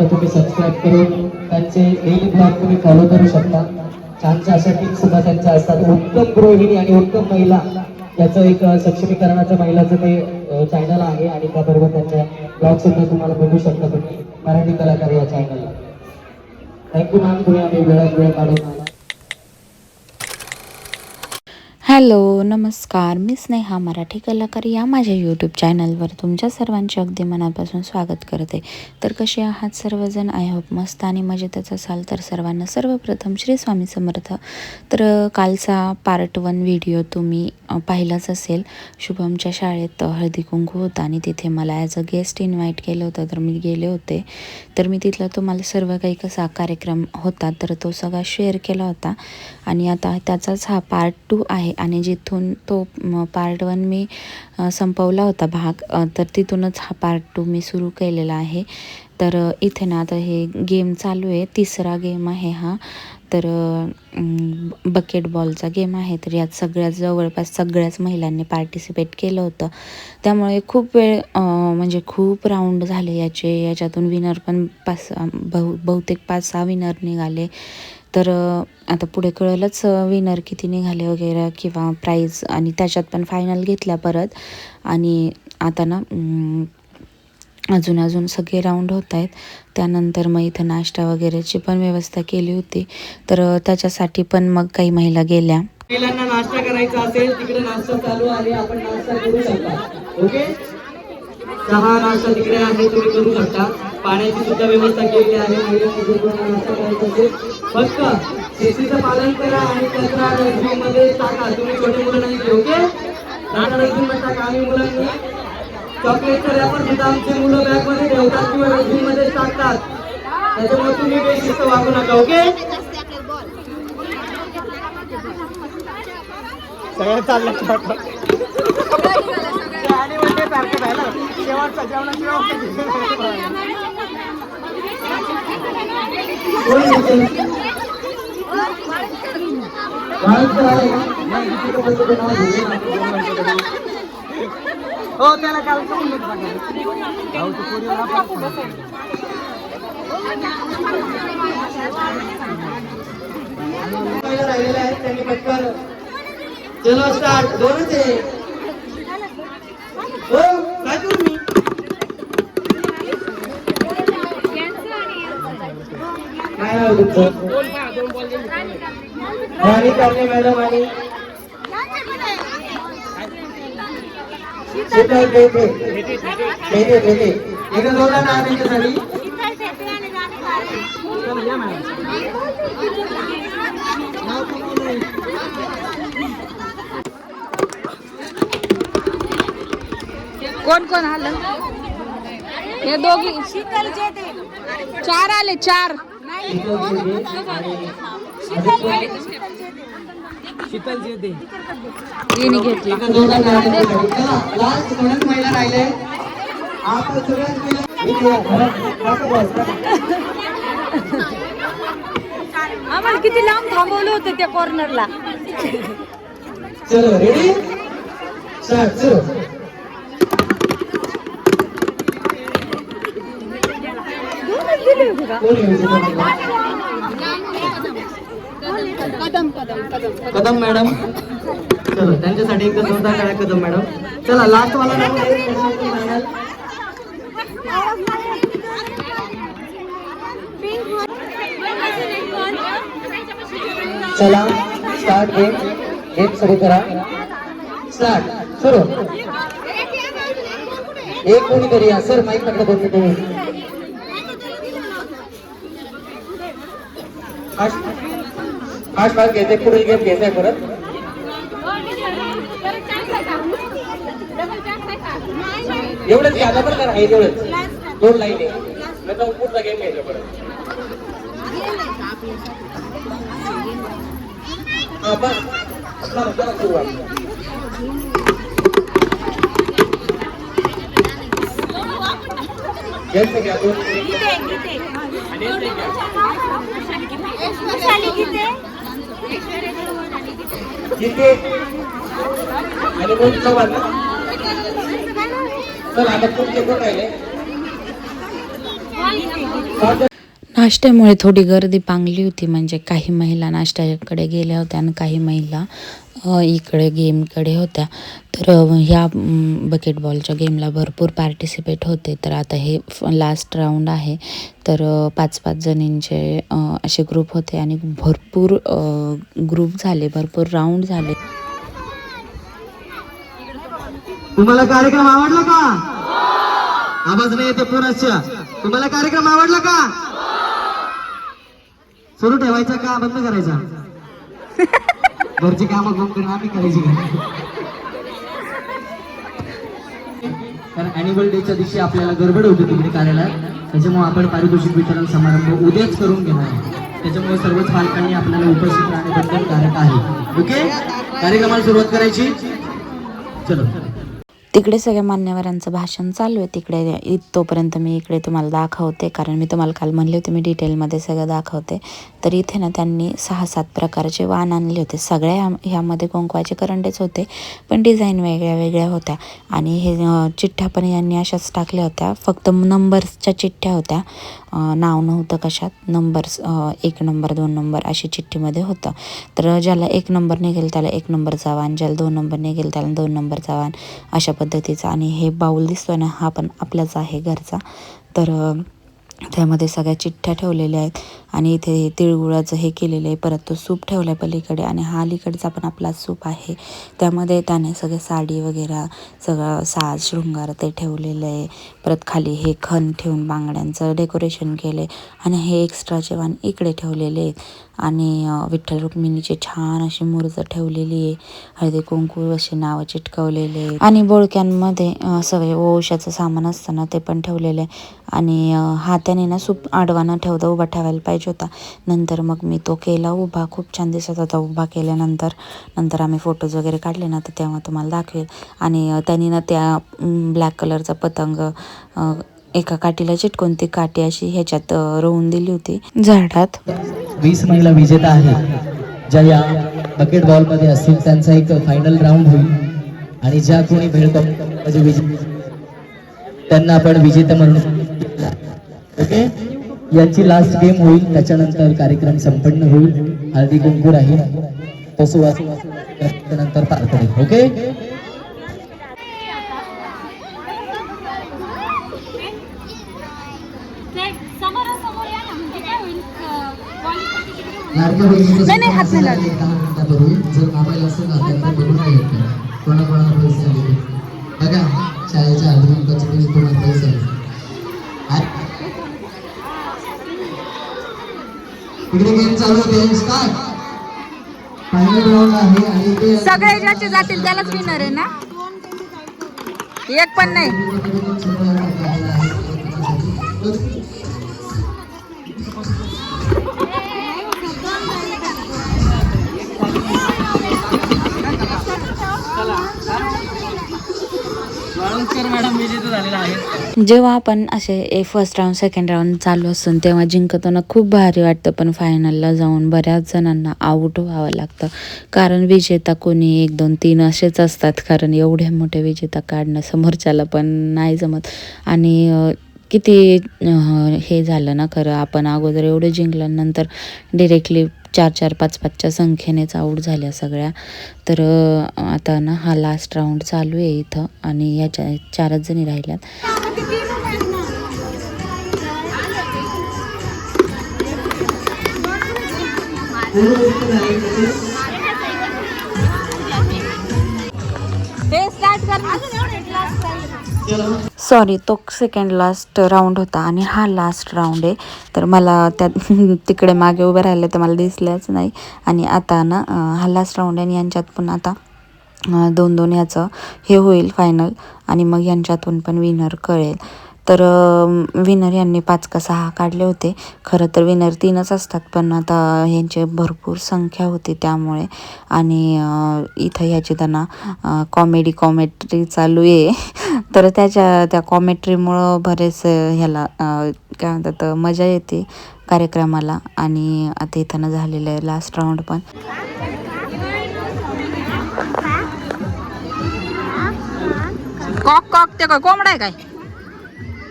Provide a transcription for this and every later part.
चॅनलला तुम्ही सबस्क्राईब करून त्यांचे डेली ब्लॉग तुम्ही फॉलो करू शकता. छानशा अशा टिप्स सुद्धा त्यांच्या असतात. उत्तम गृहिणी आणि उत्तम महिला याचं एक सक्षमीकरणाचं महिलाचं ते चॅनल आहे आणि त्याबरोबर त्यांच्या ब्लॉग सुद्धा तुम्हाला बघू शकता तुम्ही. मराठी कलाकार या चॅनलला थँक्यू मॅम तुम्ही आम्ही वेळात वेळ काढून आला हॅलो नमस्कार. मी स्नेहा मराठी कलाकार या माझ्या यूट्यूब चॅनलवर तुमच्या सर्वांचे अगदी मनापासून स्वागत करते. तर कसे आहात सर्वजण? आय होप मस्त आणि मजेतच असाल तर सर्वांना सर्वप्रथम श्री स्वामी समर्थ. तर कालचा पार्ट वन व्हिडिओ तुम्ही पाहिलाच असेल. शुभमच्या शाळेत हळदी कुंकू होता आणि तिथे मला ॲज अ गेस्ट इन्व्हाइट केलं होतं तर मी गेले होते. तर मी तिथला तुम्हाला सर्व काही कसा कार्यक्रम होता तर तो सगळा शेअर केला होता. आणि आता त्याचाच हा पार्ट टू आहे आणि आणि जिथून तो पार्ट वन मी संपवला होता भाग तर तिथूनच हा पार्ट टू मी सुरू केलेला आहे. तर इथे ना आता हे गेम चालू आहे. तिसरा गेम आहे हा. तर बकेट बॉलचा गेम आहे. तर यात सगळ्यात जवळपास सगळ्याच महिलांनी पार्टिसिपेट केलं होतं. त्यामुळे खूप वेळ म्हणजे खूप राऊंड झाले याचे. याच्यातून विनर पण पाच बहु बहुतेक पाच सहा विनर निघाले. तर आता पुढे कळलंच विनर किती निघाले वगैरे किंवा प्राईज आणि त्याच्यात पण फायनल घेतल्या परत. आणि आता ना अजून अजून सगळे राऊंड होत आहेत. त्यानंतर मग इथं नाश्ता वगैरेची पण व्यवस्था केली होती. तर त्याच्यासाठी पण मग काही महिला गेल्या. महिलांना नाश्ता करायचा असेल तिकडे नाश्ता चालू आहे. आपण नाश्ता करू शकता. ओके? चहा नाश्ता तिकडे आहे तुम्ही करू शकता. पाण्याची सुद्धा व्यवस्था केली आहे. महिलांना नाश्ता करायचा असेल फक्त शेतीचं पालन करा आणि कचरा डस्टबिनमध्ये टाका. तुम्ही छोटे मुलं नाही ओके? टाका डस्टबिन टाका आम्ही मुलांनी. चॉकलेटचा रॅपर सुद्धा आमचे मुलं बॅगमध्ये ठेवतात किंवा डस्टबिनमध्ये टाकतात त्याच्यामुळे तुम्ही बेशिस्त वागू नका ओके सगळं चाललं आणि म्हणजे सारखं झालं शेवटचा हो त्याला काल राहिलेले आहेत त्यांनी पटकन चलो स्टार्ट दोनच आहे हो काय करू मी काय नाव तुमचं राणी कांबळे मॅडम आणि शीतल बेटे बेटे बेटे एकदा जोरदार नाव त्यांच्यासाठी चला, या मॅडम कोण कोण आलं हे दोघी चार आले चार शीतल घेतला. लास्ट महिला राहिले. महिला. आम्हाला किती लांब थांबवलं होतं त्या कॉर्नरला चलो रेडी स्टार्ट चलो. कोण येऊ शकतो? कदम मॅडम. चलो त्यांच्यासाठी एकदा जोरदार करा कदम मॅडम. चला लास्ट वाला? चला स्टार्ट गेम गेम सुरू करा. स्टार्ट सुरू. एक कोणीतरी या. सर माईक पकडा दोन मिनिटं. फास्ट फास्ट घ्यायचे पुढील गेम घ्यायचंय परत. एवढंच घ्या आता बरं करा हे एवढंच. दोन लाईन आहे. नंतर पुढचा गेम घ्यायचा परत. हा बस. घ्यायचं घ्या दोन. जिथे आणि चव्हाण ना. चला आता पुढचे कोण राहिले नाश्त्यामुळे थोडी गर्दी पांगली होती. म्हणजे काही महिला नाश्त्याकडे गेल्या होत्या आणि काही महिला इकडे गेमकडे होत्या. तर ह्या बकेटबॉलच्या गेमला भरपूर पार्टिसिपेट होते. तर आता हे लास्ट राऊंड आहे. तर पाच पाच जणींचे असे ग्रुप होते आणि भरपूर ग्रुप झाले. भरपूर राऊंड झाले. तुम्हाला कार्यक्रम आवडला का? आवाज नाही येते पुनश्च तुम्हाला कार्यक्रम आवडला का? सुरू ठेवायचा का बंद करायचा? घरची कामं कोण करून आम्ही करायची कारण अॅन्युअल डेच्या दिवशी आपल्याला गडबड होती तिकडे कार्यालयात. त्याच्यामुळे आपण पारितोषिक वितरण समारंभ उद्याच करून घेणार आहे. त्याच्यामुळे सर्वच पालकांनी आपल्याला उपस्थित राहणे बंधनकारक आहे. ओके कार्यक्रमाला सुरुवात करायची. चलो. तिकडे सगळ्या मान्यवरांचं भाषण चालू आहे. तिकडे इ- तोपर्यंत मी इकडे तुम्हाला दाखवते. कारण मी तुम्हाला काल म्हणले होते मी डिटेलमध्ये सगळं दाखवते. तर इथे ना त्यांनी सहा सात प्रकारचे वाण आणले होते. सगळ्या ह्या ह्यामध्ये कुंकवाचे करंडेच होते पण डिझाईन वेगळ्या वेगळ्या होत्या. आणि हे चिठ्ठ्या पण यांनी अशाच टाकल्या होत्या. फक्त नंबर्सच्या चिठ्ठ्या होत्या. नाव नव्हतं कशात. नंबर्स एक नंबर दोन नंबर अशी चिठ्ठीमध्ये होतं. तर ज्याला एक नंबर निघेल त्याला एक नंबरचा वाण ज्याला दोन नंबर निघेल त्याला दोन नंबरचा वाण अशा पद्धतीचा. आणि हे बाऊल दिसतो ना हा पण आपल्याच आहे घरचा. तर त्यामध्ये सगळ्या चिठ्ठ्या ठेवलेल्या आहेत. आणि इथे तिळगुळाचं हे केलेलं आहे. परत तो सूप ठेवला आहे पलीकडे आणि हा अलीकडचा पण आपला सूप आहे. त्यामध्ये त्याने सगळे साडी वगैरे सगळं साज शृंगार ते ठेवलेलं आहे. परत खाली हे खण ठेवून बांगड्यांचं डेकोरेशन केलं आणि हे एक्स्ट्राचे वाण इकडे ठेवलेले आहेत. आणि विठ्ठल रुक्मिणीची छान अशी मूर्त ठेवलेली आहे. हळदी कुंकू असे नावं चिटकवलेले आणि बोळक्यांमध्ये सगळे ओशाचं सामान असताना ते पण ठेवलेलं आहे. आणि हाताने ना सूप आडवा न ठेवता उभा ठेवायला पाहिजे. पाहिजे होता. नंतर मग मी तो केला उभा. खूप छान दिसत होता उभा केल्यानंतर. नंतर आम्ही फोटोज वगैरे काढले ना तर तेव्हा तुम्हाला दाखवेल. आणि त्यांनी ना त्या ब्लॅक कलरचा पतंग एका काठीला चिटकून ती काठी अशी ह्याच्यात रोवून दिली होती. झाडात. वीस महिला विजेता आहे ज्या या बकेट बॉलमध्ये असतील त्यांचा एक फायनल राऊंड होईल. आणि ज्या कोणी भेळ म्हणजे विजे त्यांना आपण विजेता म्हणून ओके? यांची लास्ट गेम होईल त्याच्यानंतर कार्यक्रम संपन्न होईल हळदी कुंकू राहील तो सुवास नंतर पार पडेल ओके. नाही, नाही, हात नाही लावत. जर मोबाईल असेल ना तर बघून नाही येत कोणाकोणाला पैसे आले. बघा शाळेच्या अर्धमंताचे पण तुम्हाला पैसे आले इकडे गेम चालू होते स्टार्ट फायनल राऊंड आहे आणि ते सगळे ज्याचे जातील त्यालाच विनर आहे ना? एक पण नाही. मॅडम जेव्हा आपण असे फर्स्ट राऊंड सेकंड राऊंड चालू असतो तेव्हा जिंकताना खूप भारी वाटतं पण फायनलला जाऊन बऱ्याच जणांना आऊट व्हावं लागतं. कारण विजेता कोणी एक दोन तीन असेच असतात. कारण एवढ्या मोठे विजेता काढणं समोरच्याला पण नाही जमत. आणि किती हे झालं ना खरं आपण अगोदर एवढं जिंकल्यानंतर डिरेक्टली चार चार पाच पाचच्या संख्येनेच आऊट झाल्या सगळ्या. तर आता ना हा लास्ट राऊंड चालू आहे इथं आणि ह्याच्या चारच जणी राहिल्यात. हे सॉरी तो सेकंड लास्ट राऊंड होता आणि हा लास्ट राऊंड आहे. तर मला त्या तिकडे मागे उभे राहिले तर मला दिसल्याच नाही. आणि आता ना हा लास्ट राऊंड आहे आणि यांच्यात पण आता दोन दोन ह्याचं हे होईल फायनल आणि मग यांच्यातून पण विनर कळेल. तर विनर यांनी पाच का सहा काढले होते. खरं तर विनर तीनच असतात पण आता ह्यांचे भरपूर संख्या होती त्यामुळे. आणि इथं ह्याची त्यांना कॉमेडी कॉमेट्री चालू आहे. तर त्याच्या त्या कॉमेट्रीमुळं बरेच ह्याला काय म्हणतात मजा येते कार्यक्रमाला. आणि आता इथं ना झालेलं आहे लास्ट राऊंड पण. कॉक कॉक ते काय कोंबडा आहे काय?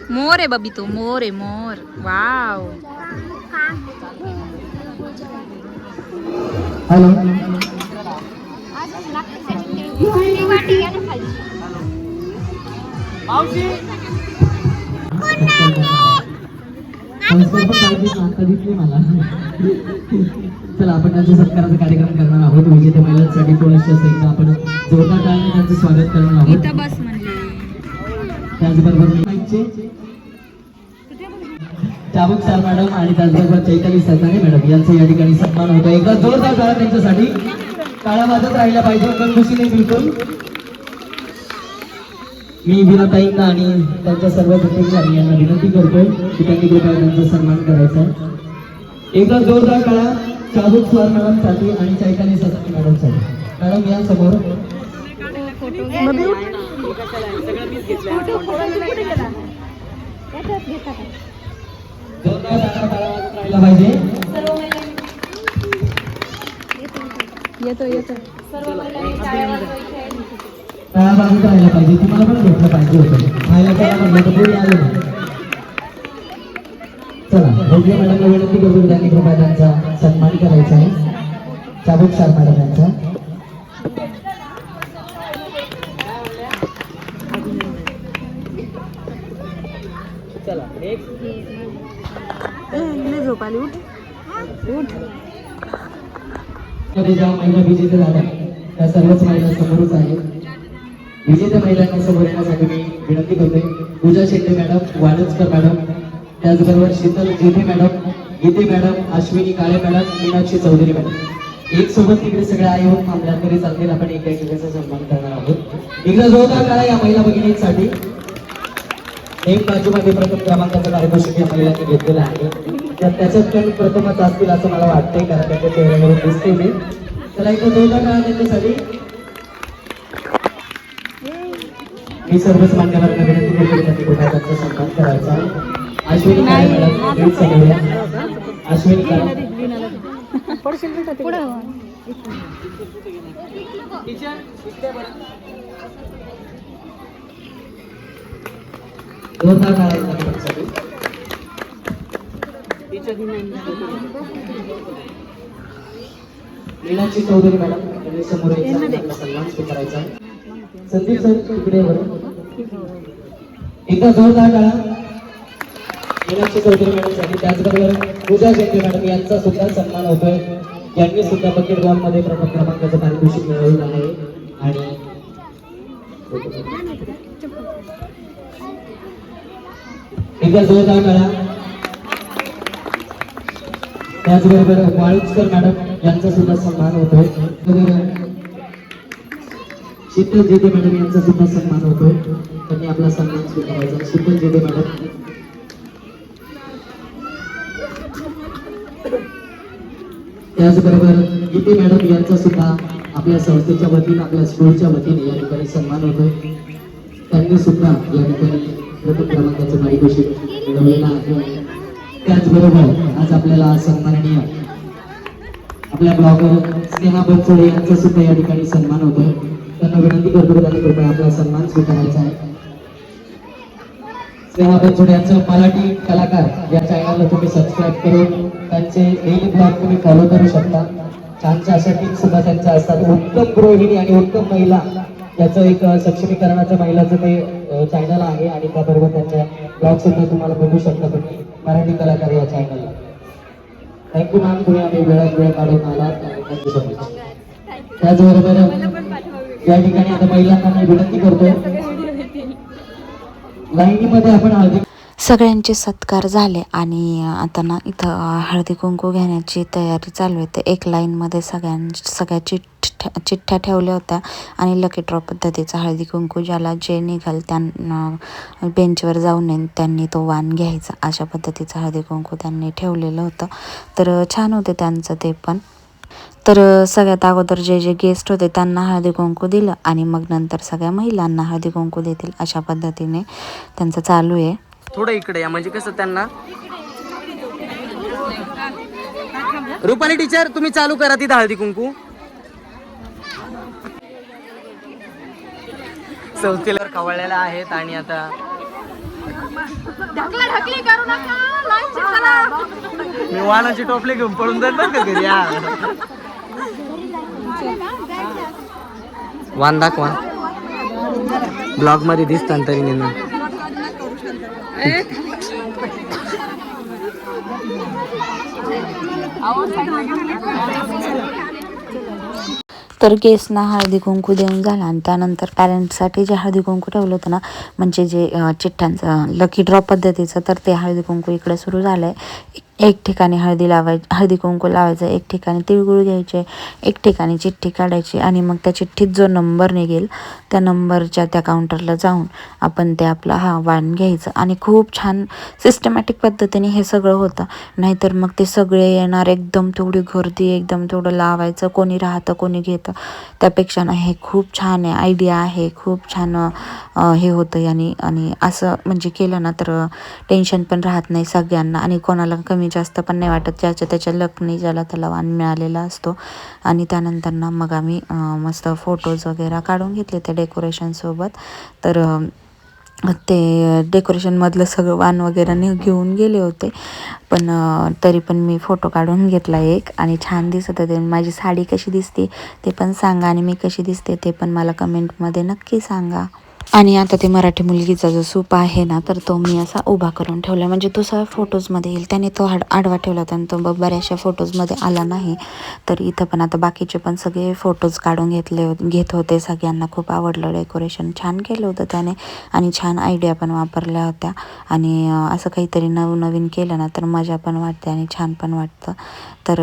मोर आहे बबी तो मोर आहे मोर वाव हॅलो चला आपण त्यांच्या सत्काराचा कार्यक्रम करणार आहोत. विजेत्या महिलांसाठी थोडंसं असं एकदा आपण जोरदार टाळ्याने त्यांचं स्वागत करणार आहोत. त्याचबरोबर सर मॅडम आणि त्याचबरोबर चैताली सताने मॅडम यांचा या ठिकाणी सन्मान होतो एकदा जोरदार टाळा त्यांच्यासाठी. काळा वाजत राहिला पाहिजे कंकुशीने बिलकुल. मी विनाताईंना आणि त्यांच्या सर्व कुटुंबियांनी यांना विनंती करतो की त्यांनी कृपया त्यांचा सन्मान करायचा. आहे. एकदा जोरदार काळा चाबुक सर मॅडमसाठी आणि चैताली सताने मॅडमसाठी. मॅडम या समोर. जोरदार टाळा वाजत राहिला पाहिजे. येतो राहिला पाहिजे. तुम्हाला पण भेटलं पाहिजे होतं. खायला करा म्हणलं तर कोणी आलं नाही. चला भोगले मॅडमला विनंती करतो की त्यांनी कृपया त्यांचा सन्मान करायचा आहे. चाबुक सर मॅडम यांचा. झोप आली उठ. उठ. मध्ये ज्या महिला विजेत्या झाल्या त्या सर्वच महिला समोरच आहेत. विजेत्या महिलांना समोर येण्यासाठी मी विनंती करतोय. पूजा शेट्टे मॅडम वाडचकर मॅडम त्याचबरोबर Sheetal Jethe madam Gite madam Ashwini Kale madam Meenakshi Chaudhari madam. एक सोबत तिकडे सगळे आई होऊन थांबल्या तरी चालतील. आपण एक एकमेकांचा सन्मान करणार आहोत. एकदा जोरदार काळा या महिला भगिनींसाठी. एक बाजूमध्ये प्रथम क्रमांकाचं पारितोषिक या महिलांनी घेतलेलं आहे. तर त्याच्यात पण प्रथमच असतील असं मला वाटतंय कारण त्यांच्या चेहऱ्यावरून दिसते मी त्याला एकदा जोरदार काळा त्यांच्यासाठी. मी सर्वच मान्यवरांना विनंती करतो की त्यांनी कृपया त्यांचा सन्मान करायचा. आहे. अश्विनी या. अश्विनी काळे जोरदार त्यांच्यासाठी. मीनाक्षी चौधरी मॅडम त्यांनी समोर यायचं सन्मान स्वीकारायचा आहे. संदीप सर तिकडे एकदा जोरदार काळा मीनाक्षी चौधरी मॅडमसाठी त्याचबरोबर पूजा शेट्टी मॅडम यांचा सुद्धा सन्मान होतोय. यांनी सुद्धा बॉलमध्ये प्रथम क्रमांकाचं पारितोषिक मिळवलं आहे. आणि एकदा जोरदार काळा त्याचबरोबर वाळुचकर मॅडम यांचा सुद्धा सन्मान होतोय. शीतल जेदे मॅडम यांचा सुद्धा सन्मान होतोय. त्यांनी आपला सन्मान स्वीकारायचा. शीतल जेदे मॅडम. त्याचबरोबर गीते मॅडम यांचा सुद्धा आपल्या संस्थेच्या वतीने आपल्या स्कूलच्या वतीने या ठिकाणी सन्मान होतोय. त्यांनी सुद्धा या ठिकाणी प्रथम क्रमांकाचं मार्गदर्शन मिळवलेलं आहे. त्याचबरोबर आज आपल्याला सन्माननीय आपल्या ब्लॉगर स्नेहा बनसोडे यांचा सुद्धा या ठिकाणी सन्मान होतोय. त्यांना विनंती करतो त्यांनी कृपया आपला सन्मान स्वीकारायचा आहे. स्नेहा बनसोडे यांचं मराठी कलाकार या चॅनलला तुम्ही सबस्क्राईब करून त्यांचे डेली ब्लॉग तुम्ही फॉलो करू शकता. छानशा अशा टिप्स सुद्धा त्यांच्या असतात. उत्तम गृहिणी आणि उत्तम महिला याचं एक सक्षमीकरणाचं महिलाचं ते चॅनल आहे आणि त्याबरोबर त्यांच्या ब्लॉग सुद्धा तुम्हाला बघू शकता तुम्ही. मराठी कलाकार या चॅनलला थँक्यू मॅम तुम्ही आम्ही वेळात वेळ काढून आलात आणि थँक्यू सो मच त्याचबरोबर या ठिकाणी आता महिलांना मी विनंती करतो. लाईनीमध्ये आपण हळदी सगळ्यांचे सत्कार झाले आणि आता ना इथं हळदी कुंकू घेण्याची तयारी चालू आहे. तर एक लाईनमध्ये सगळ्यां सगळ्या चिठ्ठ्या चिठ्ठ्या ठेवल्या होत्या आणि लकी ड्रॉ पद्धतीचा हळदी कुंकू ज्याला जे निघाल त्यांना बेंचवर जाऊन येईन त्यांनी तो वाण घ्यायचा. अशा पद्धतीचा हळदी कुंकू त्यांनी ठेवलेलं होतं. तर छान होते त्यांचं ते पण. तर सगळ्यात अगोदर जे जे गेस्ट होते त्यांना हळदी कुंकू दिलं आणि मग नंतर सगळ्या महिलांना हळदी कुंकू देतील अशा पद्धतीने त्यांचं चालू आहे. थोडं इकडे या म्हणजे कसं त्यांना? रुपाली टीचर तुम्ही चालू करा तिथं हळदी कुंकू. चौथीला कवळलेल्या आहेत आणि आता ढकला ढकली करू नका. लाईनची चला. मी वाहनाची टोपले घेऊन पळून बरं का घरी वान दाखवा. ब्लॉगमध्ये दिसतात तरी नेहमी तर केसना हळदी कुंकू देऊन झाला आणि त्यानंतर पॅरेंट्ससाठी जे हळदी कुंकू ठेवलं होतं ना म्हणजे जे चिठ्ठ्यांचं लकी ड्रॉ पद्धतीचं तर ते हळदी कुंकू इकडे सुरू झालं आहे एक ठिकाणी हळदी लावाय हळदी कुंकू लावायचं एक ठिकाणी तिळगुळ घ्यायचे एक ठिकाणी चिठ्ठी काढायची आणि मग त्या चिठ्ठीत जो नंबर निघेल त्या नंबरच्या त्या काउंटरला जाऊन आपण ते आपला हा वाण घ्यायचं. आणि खूप छान सिस्टमॅटिक पद्धतीने हे सगळं होतं. नाहीतर मग ते सगळे येणार एकदम तेवढी गर्दी एकदम तेवढं लावायचं कोणी राहतं कोणी घेतं. त्यापेक्षा ना हे खूप छान आहे आयडिया आहे खूप छान हे होतं आणि आणि असं म्हणजे केलं ना तर टेन्शन पण राहत नाही सगळ्यांना आणि कोणाला कमी जास्त पण नाही वाटत. ज्याच्या त्याच्या लकनी ज्याला त्याला वाण मिळालेला असतो. आणि त्यानंतर ना मग आम्ही मस्त फोटोज वगैरे काढून घेतले त्या डेकोरेशनसोबत तर ते डेकोरेशनमधलं सगळं वाण वगैरे घेऊन गेले होते. पण तरी पण मी फोटो काढून घेतला एक. आणि छान दिसत होते. माझी साडी कशी दिसते ते पण सांगा आणि मी कशी दिसते ते पण मला कमेंटमध्ये नक्की सांगा. आणि आता ते मराठी मुलगीचा जो सूप आहे ना तर तो मी असा उभा करून ठेवला म्हणजे तो सगळ्या फोटोजमध्ये येईल. त्याने तो आड आडवा ठेवला त्याने तो ब- बऱ्याचशा फोटोजमध्ये आला नाही. तर इथं पण आता बाकीचे पण सगळे फोटोज काढून घेतले घेत होते. सगळ्यांना खूप आवडलं. डेकोरेशन छान केलं होतं त्याने. आणि छान आयडिया पण वापरल्या होत्या. आणि असं काहीतरी नवनवीन केलं ना तर मजा पण वाटते आणि छान पण वाटतं. तर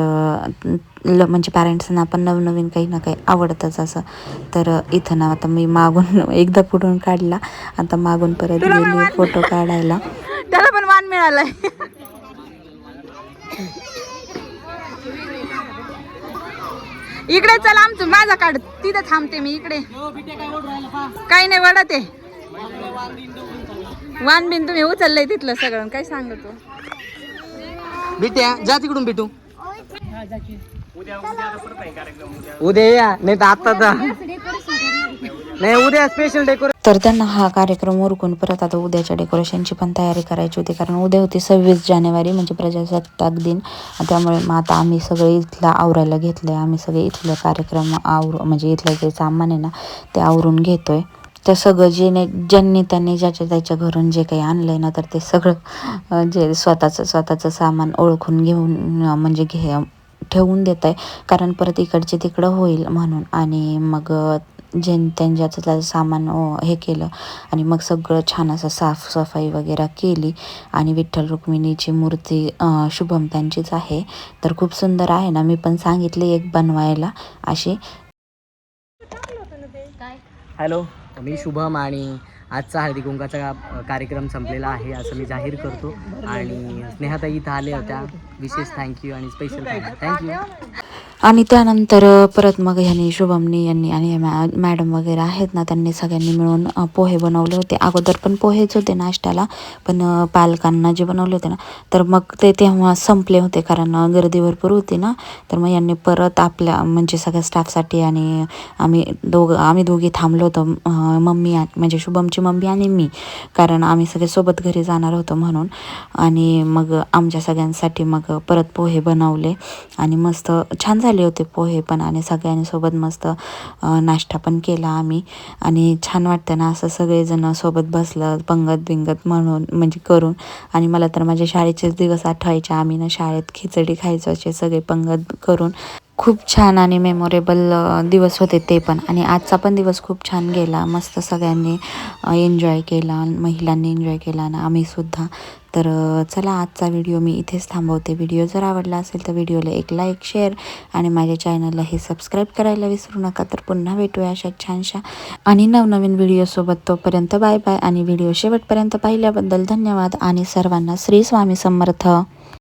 ल म्हणजे पॅरेंट्सना पण नवनवीन काही ना काही आवडतंच असं. तर इथं ना आता मी मागून एकदा पुढून काढला. आता मागून परत गेली फोटो काढायला. त्याला पण मान मिळालाय. इकडे चला आमचं माझा काढ. तिथं थांबते मी इकडे. काही नाही वडत आहे. वान बिन तुम्ही उचललंय तिथलं सगळं. काय सांगतो? भेट्या जा तिकडून भेटू उद्या या नाही तर आता जा. नाही उद्या स्पेशल डेकोरेशन तर त्यांना हा कार्यक्रम उरकून परत आता उद्याच्या डेकोरेशनची पण तयारी करायची होती कारण उद्या होती सव्वीस जानेवारी म्हणजे प्रजासत्ताक दिन. त्यामुळे मग आता आम्ही सगळे इथला आवरायला घेतलं आहे आम्ही सगळे इथलं कार्यक्रम आवर म्हणजे इथलं जे सामान आहे ना ते आवरून घेतोय. ते सगळं जे ने ज्यांनी त्यांनी ज्याच्या त्याच्या घरून जे काही आणलं आहे ना तर ते सगळं जे स्वतःचं स्वतःचं सामान ओळखून घेऊन म्हणजे घे ठेवून देत आहे कारण परत इकडचे तिकडं होईल म्हणून. आणि मग अं, जे त्यांच्याचं त्याचं सामान हे केलं. आणि मग सगळं छान असं साफसफाई वगैरे केली. आणि विठ्ठल रुक्मिणीची मूर्ती अं, शुभम त्यांचीच आहे. तर खूप सुंदर आहे ना? मी पण सांगितले एक बनवायला अशी. हॅलो मी शुभम आणि आजचा हळदी कुंकाचा कार्यक्रम संपलेला आहे असं मी जाहीर करतो. आणि स्नेहाताई इथं आल्या होत्या. विशेष थँक्यू आणि स्पेशल थँक्यू आणि त्यानंतर परत मग ह्यांनी शुभमनी यांनी आणि मॅ मॅडम वगैरे आहेत ना त्यांनी सगळ्यांनी मिळून पोहे बनवले होते. अगोदर पण पोहेच होते नाश्त्याला पण पालकांना जे बनवले होते ना तर मग ते तेव्हा संपले होते कारण गर्दी भरपूर होती ना. तर मग यांनी परत आपल्या म्हणजे सगळ्या स्टाफसाठी आणि आम्ही दोघं आम्ही दोघी थांबलो होतो मम्मी म्हणजे शुभमची मम्मी आणि मी कारण आम्ही सगळे सोबत घरी जाणार होतो म्हणून. आणि मग आमच्या सगळ्यांसाठी मग परत पोहे बनवले आणि मस्त छान झाले होते पोहे पण आणि सगळ्यांनी सोबत मस्त नाश्ता पण केला आम्ही. आणि छान वाटतं ना असं सगळेजण सोबत बसलं पंगत बिंगत म्हणून म्हणजे करून. आणि मला तर माझ्या शाळेचेच दिवस आठवायचे. आम्ही ना शाळेत खिचडी खायचो असे सगळे पंगत करून. खूप छान आणि मेमोरेबल दिवस होते ते पण. आणि आजचा पण दिवस खूप छान गेला. मस्त सगळ्यांनी एन्जॉय केला महिलांनी एन्जॉय केला आणि आम्हीसुद्धा तर चला आजचा व्हिडिओ मी इथेच थांबवते. व्हिडिओ जर आवडला असेल तर व्हिडिओला एक लाईक शेअर आणि माझ्या चॅनलला हे सबस्क्राईब करायला विसरू नका. तर पुन्हा भेटूया अशा छानशा आणि नवनवीन व्हिडिओसोबत तोपर्यंत बाय बाय आणि व्हिडिओ शेवटपर्यंत पाहिल्याबद्दल धन्यवाद आणि सर्वांना श्री स्वामी समर्थ.